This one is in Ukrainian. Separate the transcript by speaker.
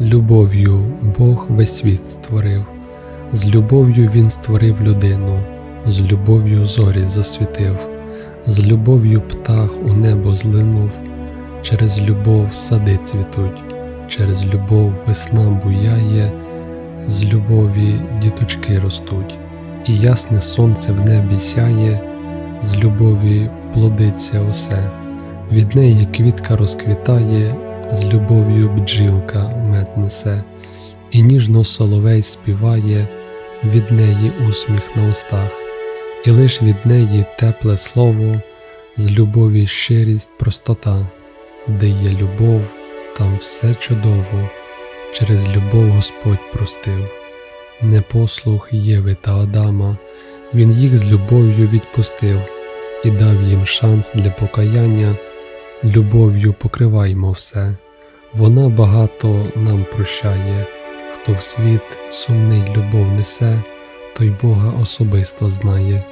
Speaker 1: Любов'ю Бог весь світ створив, з любов'ю Він створив людину, з любов'ю зорі засвітив, з любов'ю птах у небо злинув, через любов сади цвітуть, через любов весна буяє, з любові діточки ростуть, і ясне сонце в небі сяє, з любові плодиться усе, від неї квітка розквітає, з любов'ю бджілка мед несе, і ніжно соловей співає, від неї усміх на устах, і лиш від неї тепле слово, з любові щирість простота, де є любов, там все чудово, через любов Господь простив. Непослух Єви та Адама, Він їх з любов'ю відпустив і дав їм шанс для покаяння, любов'ю покриваймо все. Вона багато нам прощає, хто в світ сумний любов несе, той Бога особисто знає.